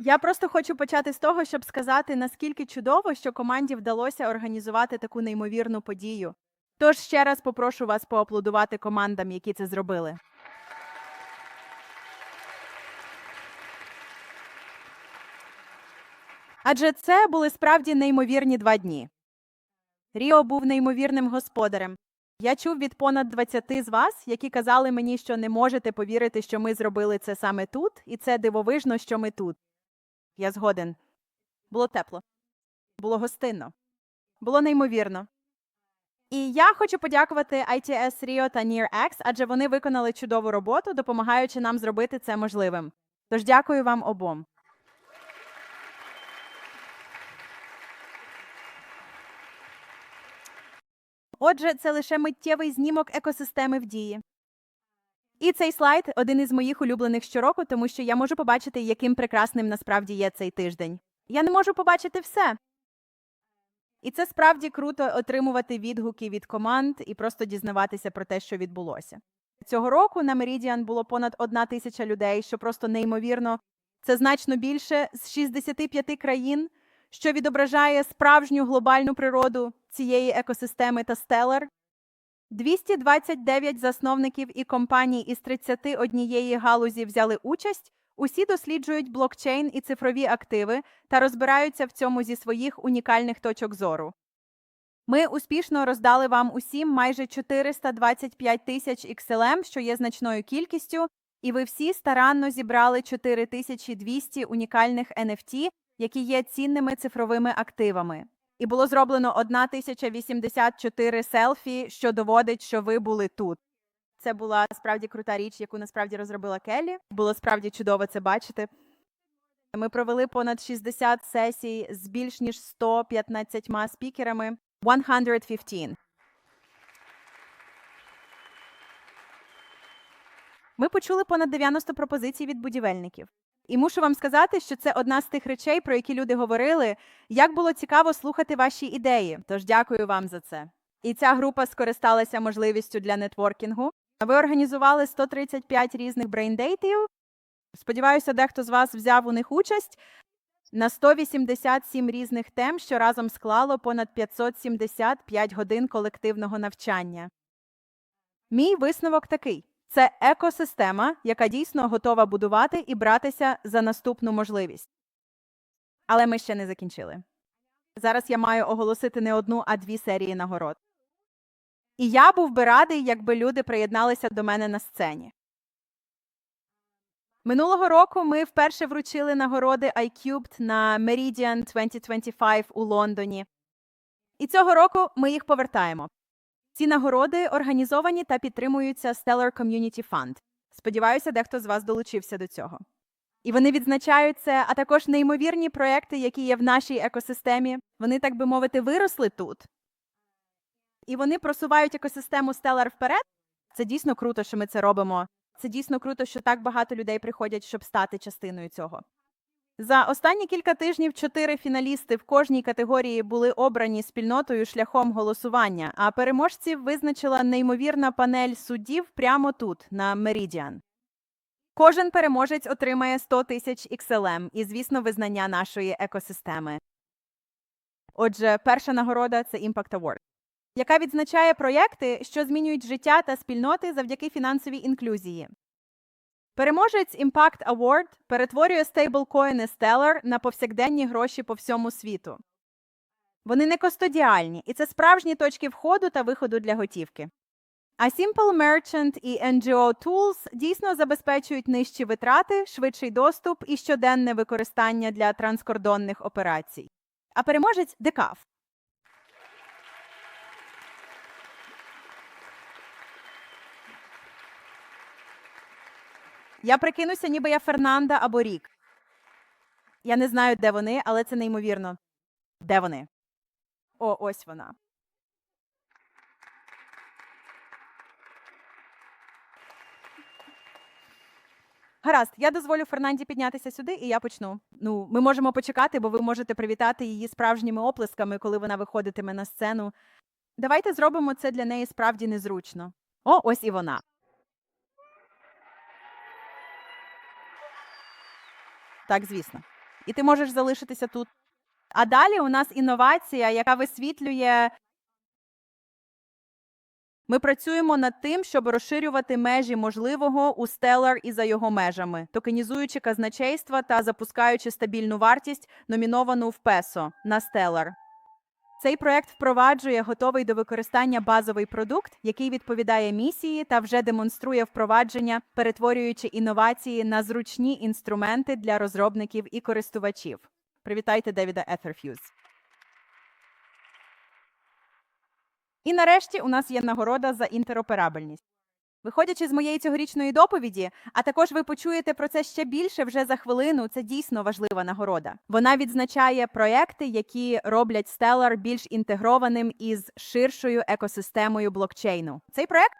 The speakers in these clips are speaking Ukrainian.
Я просто хочу почати з того, щоб сказати, наскільки чудово, що команді вдалося організувати таку неймовірну подію. Тож ще раз попрошу вас поаплодувати командам, які це зробили. Адже це були справді неймовірні два дні. Ріо був неймовірним господарем. Я чув від понад 20 з вас, які казали мені, що не можете повірити, що ми зробили це саме тут, і це дивовижно, що ми тут. Я згоден. Було тепло, було гостинно, було неймовірно. І я хочу подякувати ITS Rio та NearX, адже вони виконали чудову роботу, допомагаючи нам зробити це можливим. Тож дякую вам обом. Отже, це лише миттєвий знімок екосистеми в дії. І цей слайд один із моїх улюблених щороку, тому що я можу побачити, яким прекрасним насправді є цей тиждень. Я не можу побачити все. І це справді круто отримувати відгуки від команд і просто дізнаватися про те, що відбулося. Цього року на Meridian було понад одна тисяча людей, що просто неймовірно. Це значно більше з 65 країн, що відображає справжню глобальну природу цієї екосистеми та стелер. 229 засновників і компаній із 31 галузі взяли участь. Усі досліджують блокчейн і цифрові активи та розбираються в цьому зі своїх унікальних точок зору. Ми успішно роздали вам усім майже 425 тисяч XLM, що є значною кількістю, і ви всі старанно зібрали 4200 унікальних NFT, які є цінними цифровими активами. І було зроблено 1084 селфі, що доводить, що ви були тут. Це була справді крута річ, яку насправді розробила Келлі. Було справді чудово це бачити. Ми провели понад 60 сесій з більш ніж 115 спікерами. 115. Ми почули понад 90 пропозицій від будівельників. І мушу вам сказати, що це одна з тих речей, про які люди говорили. Як було цікаво слухати ваші ідеї. Тож дякую вам за це. І ця група скористалася можливістю для нетворкінгу. Ви організували 135 різних брейндейтів. Сподіваюся, дехто з вас взяв у них участь на 187 різних тем, що разом склало понад 575 годин колективного навчання. Мій висновок такий: це екосистема, яка дійсно готова будувати і братися за наступну можливість. Але ми ще не закінчили. Зараз я маю оголосити не одну, а дві серії нагород. І я був би радий, якби люди приєдналися до мене на сцені. Минулого року ми вперше вручили нагороди iCubed на Meridian 2025 у Лондоні. І цього року ми їх повертаємо. Ці нагороди організовані та підтримуються Stellar Community Fund. Сподіваюся, дехто з вас долучився до цього. І вони відзначають це, а також неймовірні проекти, які є в нашій екосистемі. Вони, так би мовити, виросли тут. І вони просувають екосистему Stellar вперед. Це дійсно круто, що ми це робимо. Це дійсно круто, що так багато людей приходять, щоб стати частиною цього. За останні кілька тижнів чотири фіналісти в кожній категорії були обрані спільнотою шляхом голосування, а переможців визначила неймовірна панель суддів прямо тут, на Meridian. Кожен переможець отримає 100 тисяч XLM і, звісно, визнання нашої екосистеми. Отже, перша нагорода це Impact Award, яка відзначає проєкти, що змінюють життя та спільноти завдяки фінансовій інклюзії. Переможець Impact Award перетворює стейблкоїни Stellar на повсякденні гроші по всьому світу. Вони не кустодіальні, і це справжні точки входу та виходу для готівки. А Simple Merchant і NGO Tools дійсно забезпечують нижчі витрати, швидший доступ і щоденне використання для транскордонних операцій. А переможець Декаф. Я прикинуся, ніби я Фернанда або Рік. Я не знаю, де вони, але це неймовірно. Де вони? О, ось вона. Гаразд, я дозволю Фернанді піднятися сюди, і я почну. Ну, ми можемо почекати, бо ви можете привітати її справжніми оплесками, коли вона виходитиме на сцену. Давайте зробимо це для неї справді незручно. О, ось і вона. Так, звісно. і ти можеш залишитися тут. А далі у нас інновація, яка висвітлює. Ми працюємо над тим, щоб розширювати межі можливого у Stellar і за його межами, токенізуючи казначейства та запускаючи стабільну вартість, номіновану в песо на Stellar. Цей проект впроваджує готовий до використання базовий продукт, який відповідає місії та вже демонструє впровадження, перетворюючи інновації на зручні інструменти для розробників і користувачів. Привітайте Девіда Етерф'юз. І нарешті у нас є нагорода за інтероперабельність. Виходячи з моєї цьогорічної доповіді, а також ви почуєте про це ще більше вже за хвилину. Це дійсно важлива нагорода. Вона відзначає проекти, які роблять Stellar більш інтегрованим із ширшою екосистемою блокчейну. Цей проект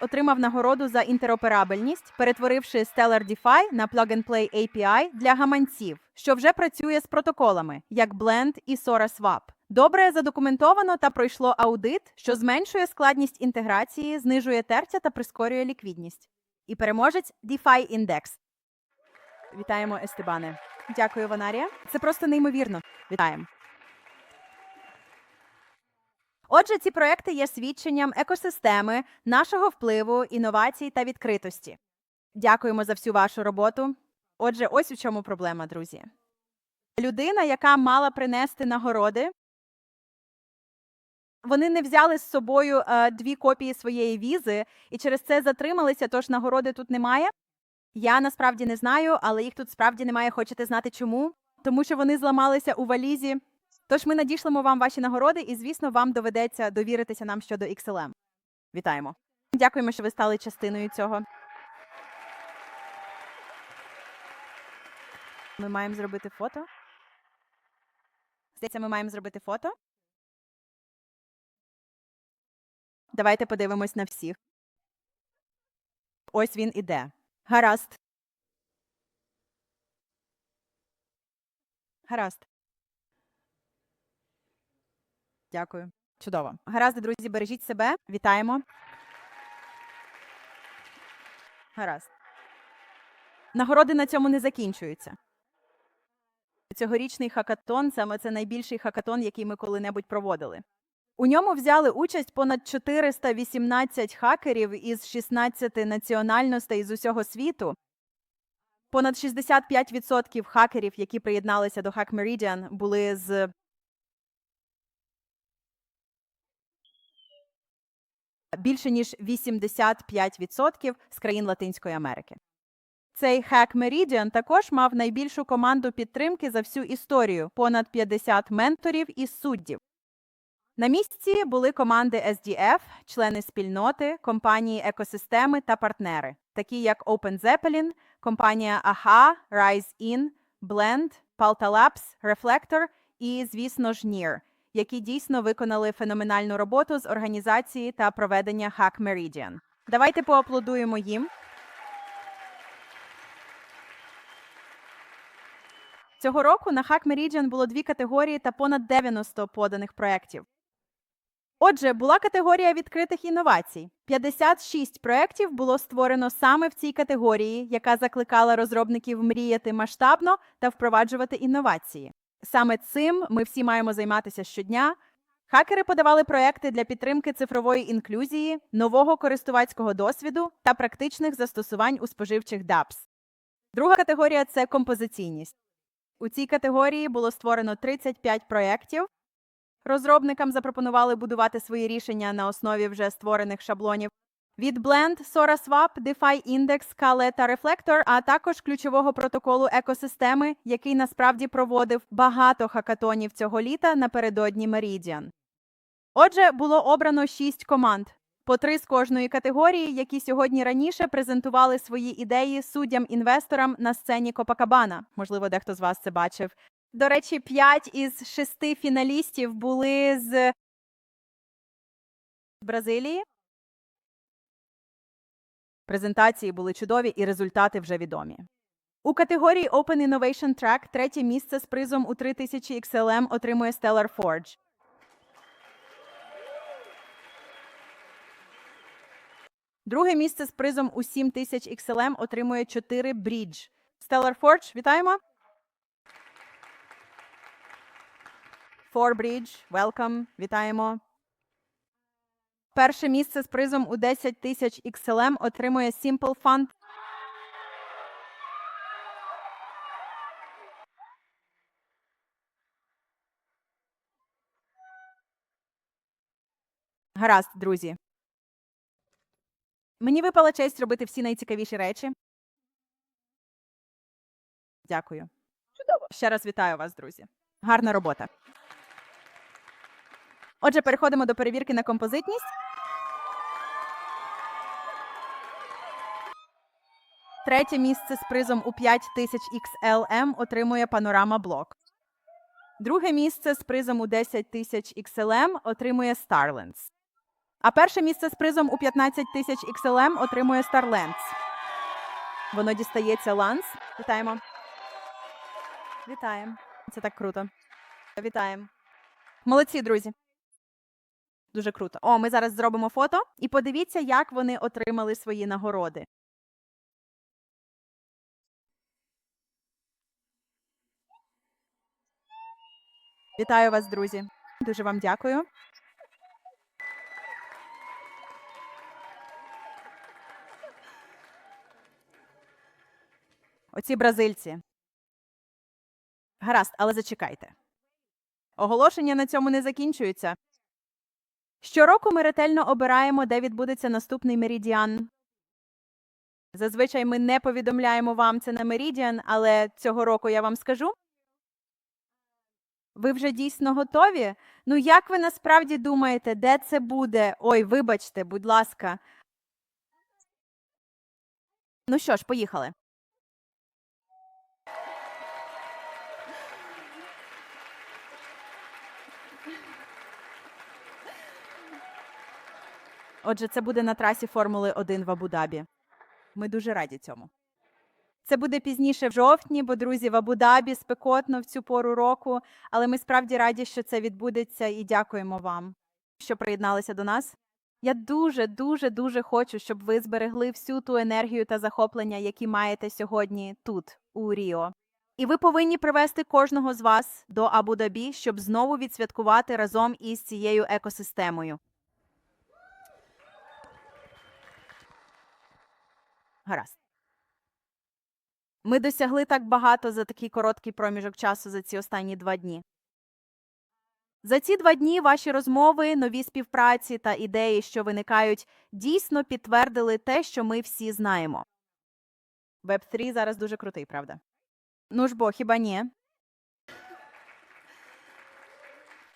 отримав нагороду за інтероперабельність, перетворивши Stellar DeFi на Plug-and-Play API для гаманців, що вже працює з протоколами, як Blend і SoraSwap. Добре задокументовано та пройшло аудит, що зменшує складність інтеграції, знижує тертя та прискорює ліквідність. І переможець DeFi Index. Вітаємо, Естебане. Дякую, Ванарія. Це просто неймовірно. Вітаємо. Отже, ці проекти є свідченням екосистеми, нашого впливу, інновацій та відкритості. Дякуємо за всю вашу роботу. Отже, ось у чому проблема, друзі. Людина, яка мала принести нагороди, вони не взяли з собою е, дві копії своєї візи і через це затрималися, тож нагороди тут немає. Я насправді не знаю, але їх тут справді немає. Хочете знати чому? Тому що вони зламалися у валізі. Тож ми надішлемо вам ваші нагороди, і, звісно, вам доведеться довіритися нам щодо XLM. Вітаємо. Дякуємо, що ви стали частиною цього. Ми маємо зробити фото. Здається, ми маємо зробити фото. Давайте подивимось на всіх. Ось він іде. Гаразд. Гаразд. Дякую. Чудово. Гаразд, друзі, бережіть себе. Вітаємо. Гаразд. Нагороди на цьому не закінчуються. Цьогорічний хакатон саме це найбільший хакатон, який ми коли-небудь проводили. У ньому взяли участь понад 418 хакерів із 16 національностей з усього світу. Понад 65% хакерів, які приєдналися до Hack Meridian, були з більше ніж 85% з країн Латинської Америки. Цей Hack Meridian також мав найбільшу команду підтримки за всю історію понад 50 менторів і суддів. На місці були команди SDF, члени спільноти, компанії екосистеми та партнери, такі як Open Zeppelin, компанія AHA, Rise In, Blend, Palta Labs, Reflector і, звісно ж, NIR, які дійсно виконали феноменальну роботу з організації та проведення Hack Meridian. Давайте поаплодуємо їм. Цього року на Hack Meridian було дві категорії та понад 90 поданих проєктів. Отже, була категорія відкритих інновацій. 56 проєктів було створено саме в цій категорії, яка закликала розробників мріяти масштабно та впроваджувати інновації. Саме цим ми всі маємо займатися щодня. Хакери подавали проекти для підтримки цифрової інклюзії, нового користувацького досвіду та практичних застосувань у споживчих DApps. Друга категорія це композиційність. У цій категорії було створено 35 проєктів. Розробникам запропонували будувати свої рішення на основі вже створених шаблонів від Blend, SoraSwap, DeFi Index, Kale та Reflector, а також ключового протоколу екосистеми, який насправді проводив багато хакатонів цього літа напередодні Meridian. Отже, було обрано шість команд, по три з кожної категорії, які сьогодні раніше презентували свої ідеї суддям-інвесторам на сцені Копакабана. Можливо, дехто з вас це бачив. До речі, п'ять із шести фіналістів були з Бразилії. Презентації були чудові і результати вже відомі. У категорії Open Innovation Track третє місце з призом у 3000 XLM отримує Stellar Forge. Друге місце з призом у 7 тисяч XLM отримує 4 Bridge. Stellar Forge, вітаємо. Bridge, welcome, вітаємо. Перше місце з призом у 10 тисяч XLM отримує Simple Fund. Гаразд, друзі. Мені випала честь робити всі найцікавіші речі. Дякую. Чудово. Ще раз вітаю вас, друзі. Гарна робота. Отже, переходимо до перевірки на композитність. Третє місце з призом у 5000 XLM отримує Панорама Блок. Друге місце з призом у 10 тисяч XLM отримує Starlands. А перше місце з призом у 15 тисяч XLM отримує Starlands. Воно дістається Ланс. Вітаємо. Вітаємо. Це так круто. Вітаємо. Молодці, друзі. Дуже круто. О, ми зараз зробимо фото і подивіться, як вони отримали свої нагороди. Вітаю вас, друзі. Дуже вам дякую. Оці бразильці. Гаразд, але зачекайте. Оголошення на цьому не закінчуються. Щороку ми ретельно обираємо, де відбудеться наступний меридіан. Зазвичай ми не повідомляємо вам це на меридіан, але цього року я вам скажу. Ви вже дійсно готові? Ну, як ви насправді думаєте, де це буде? Ой, вибачте, будь ласка. Ну що ж, поїхали. Отже, це буде на трасі Формули 1 в Абу-Дабі. Ми дуже раді цьому. Це буде пізніше в жовтні, бо друзі, в Абу-Дабі спекотно в цю пору року, але ми справді раді, що це відбудеться, і дякуємо вам, що приєдналися до нас. Я дуже, дуже, дуже хочу, щоб ви зберегли всю ту енергію та захоплення, які маєте сьогодні тут, у Ріо. І ви повинні привести кожного з вас до Абу-Дабі, щоб знову відсвяткувати разом із цією екосистемою. Гаразд. Ми досягли так багато за такий короткий проміжок часу за ці останні два дні. За ці два дні ваші розмови, нові співпраці та ідеї, що виникають, дійсно підтвердили те, що ми всі знаємо. Веб 3 зараз дуже крутий, правда? Ну ж бо, хіба ні?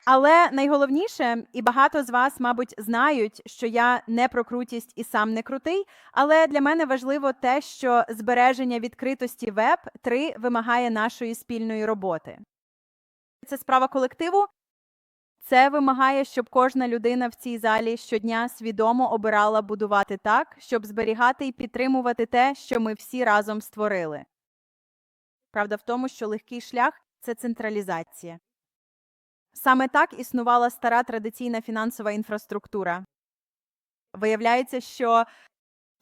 Але найголовніше, і багато з вас, мабуть, знають, що я не про крутість і сам не крутий. Але для мене важливо те, що збереження відкритості веб 3 вимагає нашої спільної роботи. Це справа колективу. Це вимагає, щоб кожна людина в цій залі щодня свідомо обирала будувати так, щоб зберігати і підтримувати те, що ми всі разом створили. Правда в тому, що легкий шлях це централізація. Саме так існувала стара традиційна фінансова інфраструктура. Виявляється, що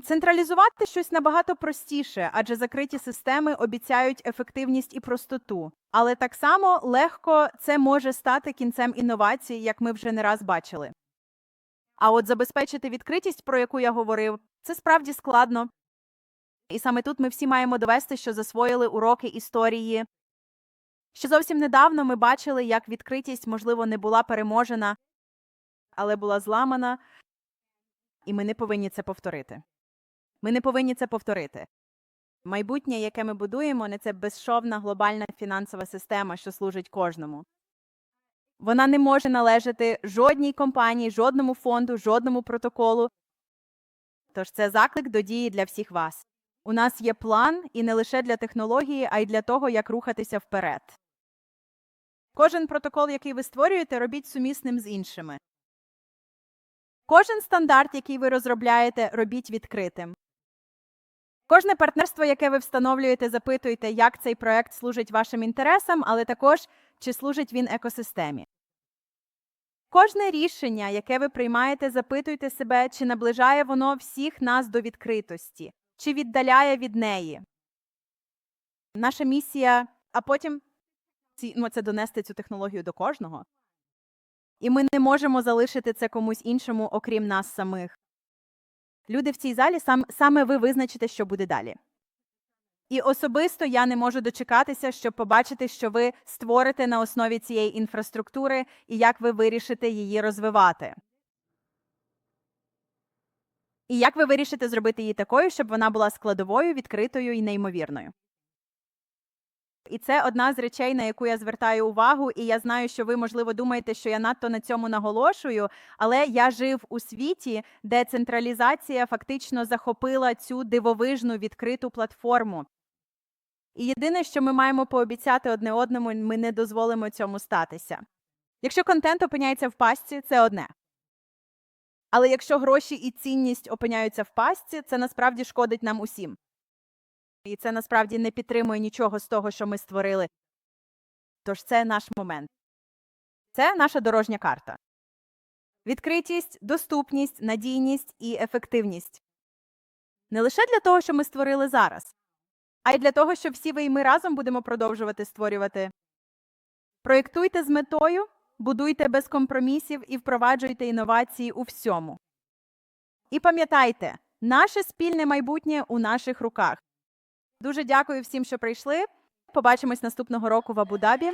централізувати щось набагато простіше, адже закриті системи обіцяють ефективність і простоту. Але так само легко це може стати кінцем інновацій, як ми вже не раз бачили. А от забезпечити відкритість, про яку я говорив, це справді складно. І саме тут ми всі маємо довести, що засвоїли уроки історії. Ще зовсім недавно ми бачили, як відкритість, можливо, не була переможена, але була зламана, і ми не повинні це повторити. Ми не повинні це повторити. Майбутнє, яке ми будуємо, не це безшовна глобальна фінансова система, що служить кожному. Вона не може належати жодній компанії, жодному фонду, жодному протоколу. Тож це заклик до дії для всіх вас. У нас є план і не лише для технології, а й для того, як рухатися вперед. Кожен протокол, який ви створюєте, робіть сумісним з іншими. Кожен стандарт, який ви розробляєте, робіть відкритим. Кожне партнерство, яке ви встановлюєте, запитуйте, як цей проект служить вашим інтересам, але також чи служить він екосистемі. Кожне рішення, яке ви приймаєте, запитуйте себе, чи наближає воно всіх нас до відкритості, чи віддаляє від неї. Наша місія, а потім ці- ну, це донести цю технологію до кожного. І ми не можемо залишити це комусь іншому, окрім нас самих. Люди в цій залі сам, саме ви визначите, що буде далі. І особисто я не можу дочекатися, щоб побачити, що ви створите на основі цієї інфраструктури і як ви вирішите її розвивати. І як ви вирішите зробити її такою, щоб вона була складовою, відкритою і неймовірною. І це одна з речей, на яку я звертаю увагу, і я знаю, що ви, можливо, думаєте, що я надто на цьому наголошую, але я жив у світі, де централізація фактично захопила цю дивовижну відкриту платформу. І єдине, що ми маємо пообіцяти одне одному, ми не дозволимо цьому статися. Якщо контент опиняється в пастці, це одне. Але якщо гроші і цінність опиняються в пастці, це насправді шкодить нам усім. І це насправді не підтримує нічого з того, що ми створили. Тож це наш момент. Це наша дорожня карта. Відкритість, доступність, надійність і ефективність. Не лише для того, що ми створили зараз, а й для того, що всі ви і ми разом будемо продовжувати створювати. Проєктуйте з метою, будуйте без компромісів і впроваджуйте інновації у всьому. І пам'ятайте, наше спільне майбутнє у наших руках. Дуже дякую всім, що прийшли. Побачимось наступного року в Абу-Дабі.